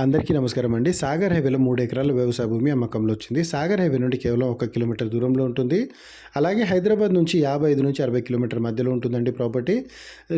అందరికీ నమస్కారం అండి. సాగర్ హైవేలో మూడు ఎకరాల వ్యవసాయ భూమి అమ్మకంలో వచ్చింది. సాగర్ హైవే నుండి కేవలం ఒక కిలోమీటర్ దూరంలో ఉంటుంది. అలాగే హైదరాబాద్ నుంచి యాభై ఐదు నుంచి అరవై కిలోమీటర్ మధ్యలో ఉంటుందండి ప్రాపర్టీ.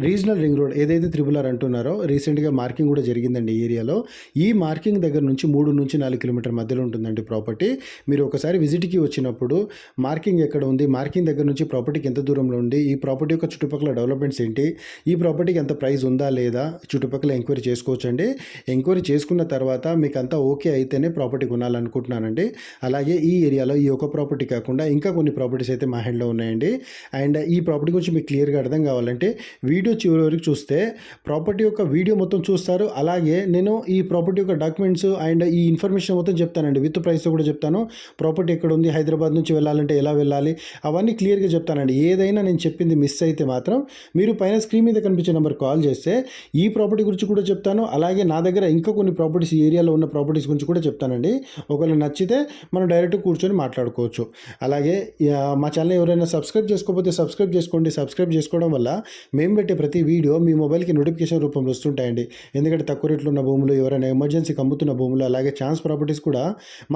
రీజనల్ రింగ్ రోడ్ ఏదైతే త్రిబుల్ ఆర్ అంటున్నారో రీసెంట్గా మార్కింగ్ కూడా జరిగిందండి ఏరియాలో. ఈ మార్కింగ్ దగ్గర నుంచి మూడు నుంచి నాలుగు కిలోమీటర్ మధ్యలో ఉంటుందండి ప్రాపర్టీ. మీరు ఒకసారి విజిట్కి వచ్చినప్పుడు మార్కింగ్ ఎక్కడ ఉంది మార్కింగ్ దగ్గర నుంచి ప్రాపర్టీకి ఎంత దూరంలో ఉంది ఈ ప్రాపర్టీ యొక్క చుట్టుపక్కల డెవలప్మెంట్స్ ఏంటి ఈ ప్రాపర్టీకి ఎంత ప్రైస్ ఉందా లేదా చుట్టుపక్కల ఎంక్వైరీ చేసుకోవచ్చండి. ఎంక్వైరీ చేసుకున్న తర్వాత మీకు అంతా ఓకే అయితేనే ప్రాపర్టీ కొనాలనుకుంటున్నానండి. అలాగే ఈ ఏరియాలో ఈ ఒక ప్రాపర్టీ కాకుండా ఇంకా కొన్ని ప్రాపర్టీస్ అయితే మా హ్యాండ్లో ఉన్నాయండి. అండ్ ఈ ప్రాపర్టీ గురించి మీకు క్లియర్గా అర్థం కావాలంటే వీడియో చివరి వరకు చూస్తే ప్రాపర్టీ యొక్క వీడియో మొత్తం చూస్తారు. అలాగే నేను ఈ ప్రాపర్టీ యొక్క డాక్యుమెంట్స్ అండ్ ఈ ఇన్ఫర్మేషన్ మొత్తం చెప్తానండి. విత్ ప్రైస్తో కూడా చెప్తాను. ప్రాపర్టీ ఎక్కడ ఉంది? హైదరాబాద్ నుంచి వెళ్ళాలంటే ఎలా వెళ్ళాలి? అవన్నీ క్లియర్గా చెప్తానండి. ఏదైనా నేను చెప్పింది మిస్ అయితే మాత్రం మీరు పైన స్క్రీన్ మీద కనిపించే నెంబర్ కాల్ చేస్తే ఈ ప్రాపర్టీ గురించి కూడా చెప్తాను. అలాగే నా దగ్గర ఇంకా కొన్ని ప్రాపర్టీ ప్రాపర్టీస్ ఈ ఏరియాలో ఉన్న ప్రాపర్టీస్ గురించి కూడా చెప్తానండి. ఒకవేళ నచ్చితే మనం డైరెక్ట్ కూర్చొని మాట్లాడుకోవచ్చు. అలాగే మా ఛానల్ ఎవరైనా సబ్స్క్రైబ్ చేసుకోకపోతే సబ్స్క్రైబ్ చేసుకోండి. సబ్స్క్రైబ్ చేసుకోవడం వల్ల మేము పెట్టే ప్రతి వీడియో మీ మొబైల్కి నోటిఫికేషన్ రూపంలో వస్తుంటాయండి. ఎందుకంటే తక్కువ రేట్లు ఉన్న భూములు ఎవరైనా ఎమర్జెన్సీకి అమ్ముతున్న భూములు అలాగే ఛాన్స్ ప్రాపర్టీస్ కూడా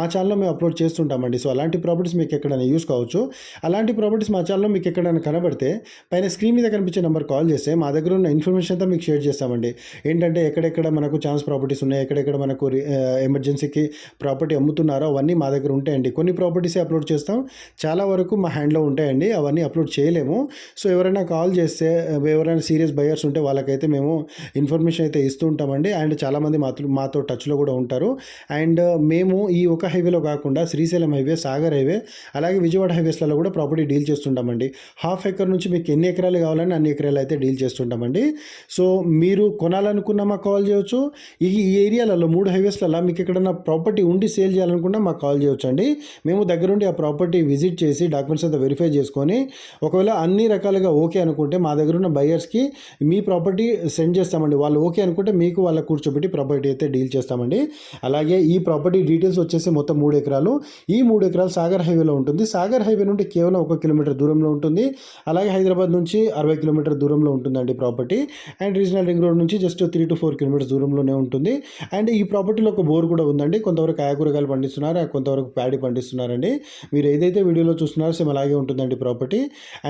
మా ఛానల్లో మేము అప్లోడ్ చేస్తుంటామండి. సో అలాంటి ప్రాపర్టీస్ మీకు ఎక్కడైనా యూస్ కావచ్చు. అలాంటి ప్రాపర్టీస్ మా ఛానల్లో మీకు ఎక్కడైనా కనబడితే పైన స్క్రీన్ మీద కనిపించే నెంబర్ కాల్ చేస్తే మా దగ్గర ఉన్న ఇన్ఫర్మేషన్ అంతా మీకు షేర్ చేస్తామండి. ఏంటంటే ఎక్కడెక్కడ మనకు ఛాన్స్ ప్రాపర్టీస్ ఉన్నాయి ఎక్కడెక్కడ ఇక్కడ మనకు రి- ఎమర్జెన్సీకి ప్రాపర్టీ అమ్ముతున్నారో అవన్నీ మా దగ్గర ఉంటాయండి. కొన్ని ప్రాపర్టీసే అప్లోడ్ చేస్తాం. చాలా వరకు మా హ్యాండ్లో ఉంటాయండి. అవన్నీ అప్లోడ్ చేయలేము. సో ఎవరైనా కాల్ చేస్తే ఎవరైనా సీరియస్ బయర్స్ ఉంటే వాళ్ళకైతే మేము ఇన్ఫర్మేషన్ అయితే ఇస్తూ ఉంటామండి. అండ్ చాలామంది మాతో మాతో టచ్లో కూడా ఉంటారు. అండ్ మేము ఈ ఒక హైవేలో కాకుండా శ్రీశైలం హైవే సాగర్ హైవే అలాగే విజయవాడ హైవేస్లలో కూడా ప్రాపర్టీ డీల్ చేస్తుంటామండి. హాఫ్ ఎకర్ నుంచి మీకు ఎన్ని ఎకరాలు కావాలని అన్ని ఎకరాలు అయితే డీల్ చేస్తుంటామండి. సో మీరు కొనాలనుకున్న మాకు కాల్ చేయొచ్చు. ఈ ఏరియాలలో ఏరియాలలో మూడు హైవేస్లలో మీకు ఎక్కడైనా ప్రాపర్టీ ఉండి సేల్ చేయాలనుకున్నా మాకు కాల్ చేయొచ్చు అండి మేము దగ్గరుండి ఆ ప్రాపర్టీ విజిట్ చేసి డాక్యుమెంట్స్ అంతా వెరిఫై చేసుకొని ఒకవేళ అన్ని రకాలుగా ఓకే అనుకుంటే మా దగ్గర ఉన్న బయర్స్కి మీ ప్రాపర్టీ సెండ్ చేస్తామండి. వాళ్ళు ఓకే అనుకుంటే మీకు వాళ్ళ కూర్చోబెట్టి ప్రాపర్టీ అయితే డీల్ చేస్తామండి. అలాగే ఈ ప్రాపర్టీ డీటెయిల్స్ వచ్చేసి మొత్తం మూడు ఎకరాలు. ఈ మూడు ఎకరాలు సాగర్ హైవేలో ఉంటుంది. సాగర్ హైవే నుండి కేవలం ఒక కిలోమీటర్ దూరంలో ఉంటుంది. అలాగే హైదరాబాద్ నుంచి అరవై కిలోమీటర్ దూరంలో ఉంటుందండి property and regional ring road నుంచి just three to four kilometres దూరంలోనే ఉంటుంది. అండ్ ఈ ప్రాపర్టీలో ఒక బోర్ కూడా ఉందండి. కొంతవరకు కాయకూరగాయలు పండిస్తున్నారు కొంతవరకు ప్యాడీ పండిస్తున్నారండి. మీరు ఏదైతే వీడియోలో చూస్తున్నారో సేమ్ అలాగే ఉంటుందండి ప్రాపర్టీ.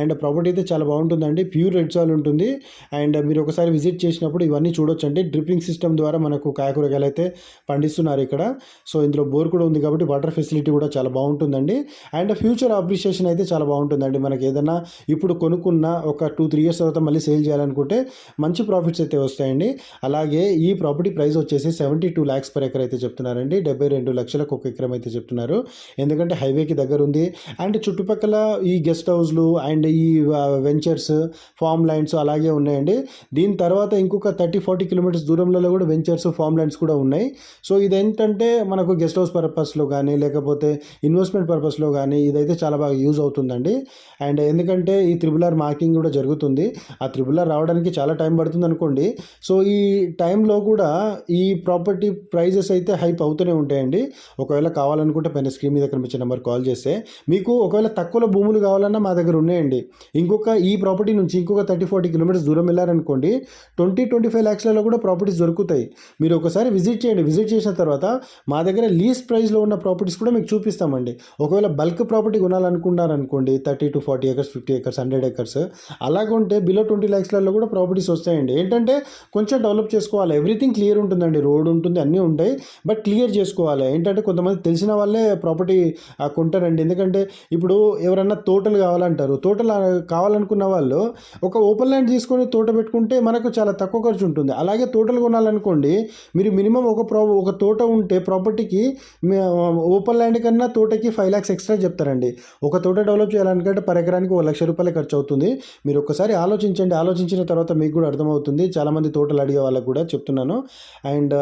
అండ్ ప్రాపర్టీ అయితే చాలా బాగుంటుందండి. ప్యూర్ రెడ్ సాయిల్ ఉంటుంది. అండ్ మీరు ఒకసారి విజిట్ చేసినప్పుడు ఇవన్నీ చూడొచ్చండి. డ్రిప్పింగ్ సిస్టమ్ ద్వారా మనకు కాయకూరగాయలు అయితే పండిస్తున్నారు ఇక్కడ. సో ఇందులో బోర్ కూడా ఉంది కాబట్టి వాటర్ ఫెసిలిటీ కూడా చాలా బాగుంటుందండి. అండ్ ఫ్యూచర్ అప్రిషియేషన్ అయితే చాలా బాగుంటుందండి. మనకి ఏదైనా ఇప్పుడు కొనుక్కున్న ఒక టూ త్రీ ఇయర్స్ తర్వాత మళ్ళీ సేల్ చేయాలనుకుంటే మంచి ప్రాఫిట్స్ అయితే వస్తాయండి. అలాగే ఈ ప్రాపర్టీ ప్రైస్ వచ్చేసి seventy two lakhs per acre అయితే చెప్తున్నారండి. డెబ్బై రెండు లక్షలకు ఒక ఎకరం అయితే చెప్తున్నారు. ఎందుకంటే హైవేకి దగ్గర ఉంది అండ్ చుట్టుపక్కల ఈ గెస్ట్ హౌస్లు అండ్ ఈ వెంచర్స్ ఫామ్ ల్యాండ్స్ అలాగే ఉన్నాయండి. దీని తర్వాత ఇంకొక థర్టీ ఫార్టీ కిలోమీటర్స్ దూరంలో కూడా వెంచర్స్ ఫామ్ ల్యాండ్స్ కూడా ఉన్నాయి. సో ఇదేంటంటే మనకు గెస్ట్ హౌస్ పర్పస్లో కానీ లేకపోతే ఇన్వెస్ట్మెంట్ పర్పస్లో కానీ ఇదైతే చాలా బాగా యూజ్ అవుతుందండి. అండ్ ఎందుకంటే ఈ త్రిబుల్ ఆర్ మార్కింగ్ కూడా జరుగుతుంది. ఆ త్రిబుల్ ఆర్ రావడానికి చాలా టైం పడుతుంది అనుకోండి సో ఈ టైంలో కూడా ఈ ప్రాపర్టీ ప్రైజెస్ అయితే హైప్ అవుతూనే ఉంటాయండి. ఒకవేళ కావాలనుకుంటే పైన స్క్రీన్ మీద కనిపించే నెంబర్ కాల్ చేస్తే మీకు ఒకవేళ తక్కువలో భూములు కావాలన్నా మా దగ్గర ఉన్నాయండి. ఇంకొక ఈ ప్రాపర్టీ నుంచి ఇంకొక థర్టీ ఫార్టీ కిలోమీటర్స్ దూరం వెళ్ళారనుకోండి ట్వంటీ ట్వంటీ ఫైవ్ ల్యాక్స్లలో కూడా ప్రాపర్టీస్ దొరుకుతాయి. మీరు ఒకసారి విజిట్ చేయండి. విజిట్ చేసిన తర్వాత మా దగ్గర లీస్ట్ ప్రైస్లో ఉన్న ప్రాపర్టీస్ కూడా మీకు చూపిస్తామండి. ఒకవేళ bulk property కొనాలనుకున్నారనుకోండి thirty to forty acres fifty acres hundred acres అలాగుంటే below twenty ల్యాక్స్లలో కూడా ప్రాపర్టీస్ వస్తాయండి. ఏంటంటే కొంచెం డెవలప్ చేసుకోవాలి. ఎవ్రీథింగ్ క్లియర్ ఉంటుందండి. రోడ్ ఉంటుంది అన్నీ ఉంటాయి. బట్ క్లియర్ చేసుకోవాలి. ఏంటంటే కొంతమంది తెలిసిన వాళ్ళే ప్రాపర్టీ కొంటారండి. ఎందుకంటే ఇప్పుడు ఎవరన్నా తోటలు కావాలంటారు. తోటలు కావాలనుకున్న వాళ్ళు ఒక ఓపెన్ ల్యాండ్ తీసుకొని తోట పెట్టుకుంటే మనకు చాలా తక్కువ ఖర్చు ఉంటుంది. అలాగే తోటలు కొనాలనుకోండి మీరు మినిమం ఒక ప్రా ఒక తోట ఉంటే ప్రాపర్టీకి ఓపెన్ ల్యాండ్ కన్నా తోటకి ఫైవ్ ల్యాక్స్ ఎక్స్ట్రా చెప్తారండి. ఒక తోట డెవలప్ చేయాలనుకుంటే పర్ ఎకరానికి ఒక లక్ష రూపాయలు ఖర్చు అవుతుంది. మీరు ఒకసారి ఆలోచించండి. ఆలోచించిన తర్వాత మీకు కూడా అర్థమవుతుంది. చాలామంది తోటలు అడిగే వాళ్ళకు కూడా చెప్తున్నాను. అండ్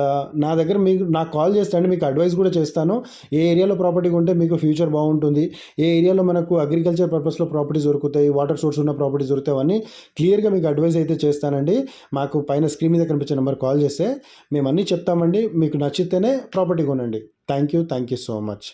నా దగ్గర మీకు నాకు కాల్ చేస్తాను మీకు అడ్వైస్ కూడా చేస్తాను. ఏ ఏరియాలో ప్రాపర్టీ ఉంటే మీకు ఫ్యూచర్ బాగుంటుంది. ఏ ఏరియాలో మనకు అగ్రికల్చర్ పర్పస్లో ప్రాపర్టీస్ దొరుకుతాయి వాటర్ సోర్స్ ఉన్న ప్రాపర్టీస్ దొరుకుతాయి అవన్నీ క్లియర్గా మీకు అడ్వైస్ అయితే చేస్తానండి. మాకు పైన స్క్రీన్ మీద కనిపించే నెంబర్ కాల్ చేస్తే మేము అన్నీ చెప్తామండి. మీకు నచ్చితేనే ప్రాపర్టీ కొనండి. Thank you thank you so much